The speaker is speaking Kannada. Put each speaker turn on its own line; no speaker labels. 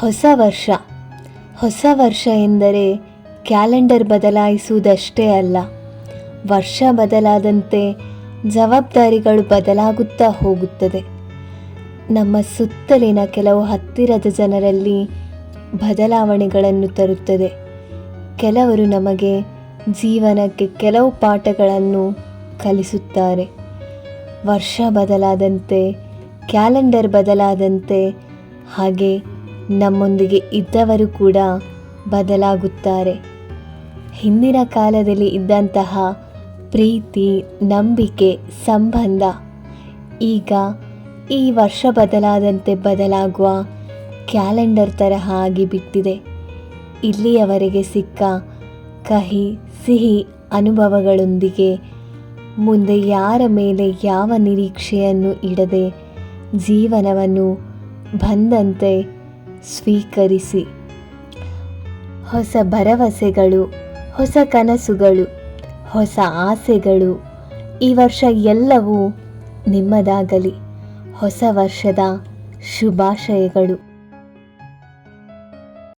ಹೊಸ ವರ್ಷ. ಹೊಸ ವರ್ಷ ಎಂದರೆ ಕ್ಯಾಲೆಂಡರ್ ಬದಲಾಯಿಸುವುದಷ್ಟೇ ಅಲ್ಲ. ವರ್ಷ ಬದಲಾದಂತೆ ಜವಾಬ್ದಾರಿಗಳು ಬದಲಾಗುತ್ತಾ ಹೋಗುತ್ತದೆ. ನಮ್ಮ ಸುತ್ತಲಿನ ಕೆಲವು ಹತ್ತಿರದ ಜನರಲ್ಲಿ ಬದಲಾವಣೆಗಳನ್ನು ತರುತ್ತದೆ. ಕೆಲವರು ನಮಗೆ ಜೀವನಕ್ಕೆ ಕೆಲವು ಪಾಠಗಳನ್ನು ಕಲಿಸುತ್ತಾರೆ. ವರ್ಷ ಬದಲಾದಂತೆ ಕ್ಯಾಲೆಂಡರ್ ಬದಲಾದಂತೆ ಹಾಗೆ ನಮ್ಮೊಂದಿಗೆ ಇದ್ದವರು ಕೂಡ ಬದಲಾಗುತ್ತಾರೆ. ಹಿಂದಿನ ಕಾಲದಲ್ಲಿ ಇದ್ದಂತಹ ಪ್ರೀತಿ, ನಂಬಿಕೆ, ಸಂಬಂಧ ಈಗ ಈ ವರ್ಷ ಬದಲಾದಂತೆ ಬದಲಾಗುವ ಕ್ಯಾಲೆಂಡರ್ ತರಹ ಆಗಿಬಿಟ್ಟಿದೆ. ಇಲ್ಲಿಯವರೆಗೆ ಸಿಕ್ಕ ಕಹಿ, ಸಿಹಿ ಅನುಭವಗಳೊಂದಿಗೆ ಮುಂದೆ ಯಾರ ಮೇಲೆ ಯಾವ ನಿರೀಕ್ಷೆಯನ್ನು ಇಡದೆ ಜೀವನವನ್ನು ಬಂದಂತೆ ಸ್ವೀಕರಿಸಿ. ಹೊಸ ಭರವಸೆಗಳು ಹೊಸ ಕನಸುಗಳು ಹೊಸ ಆಸೆಗಳು ಈ ವರ್ಷ ಎಲ್ಲವೂ ನಿಮ್ಮದಾಗಲಿ. ಹೊಸ ವರ್ಷದ ಶುಭಾಶಯಗಳು.